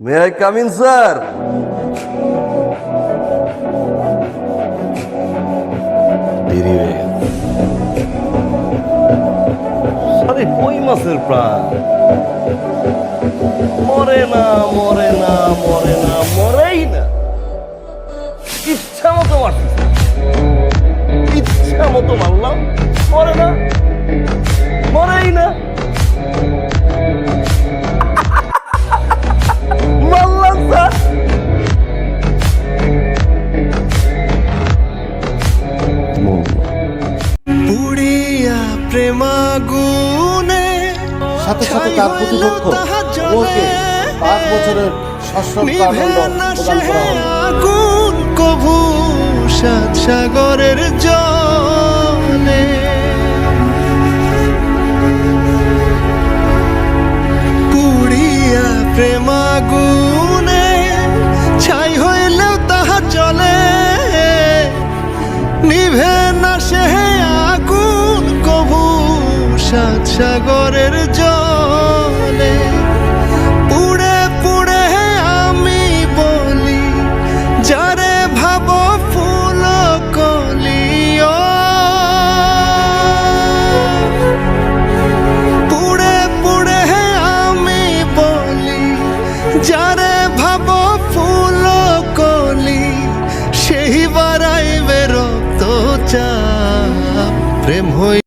May I come in sir দেরি হয়ে গেল আরে কই মাছের প্রাণ? মরে না মরে না মরে না প্রেমাগুনে সাথে সাথে তার প্রতিপক্ষ ওকে পাঁচ বছরের সশ্রম কারাদণ্ড প্রদান করা হবে আগুন কভু সাত সাগরের জলে। পুড়িয়া প্রেমাগুনে ছাই হইলেও তাহা চলে নিভে সাত সাগরের জলে পুড়ে পুড়ে আমি বলি, যারে ভাব ফুল কলিও পুড়ে পুড়ে আমি বলি, যারে ভাব ফুল কলি, সেই বারাই বেরো তো চা প্রেম হই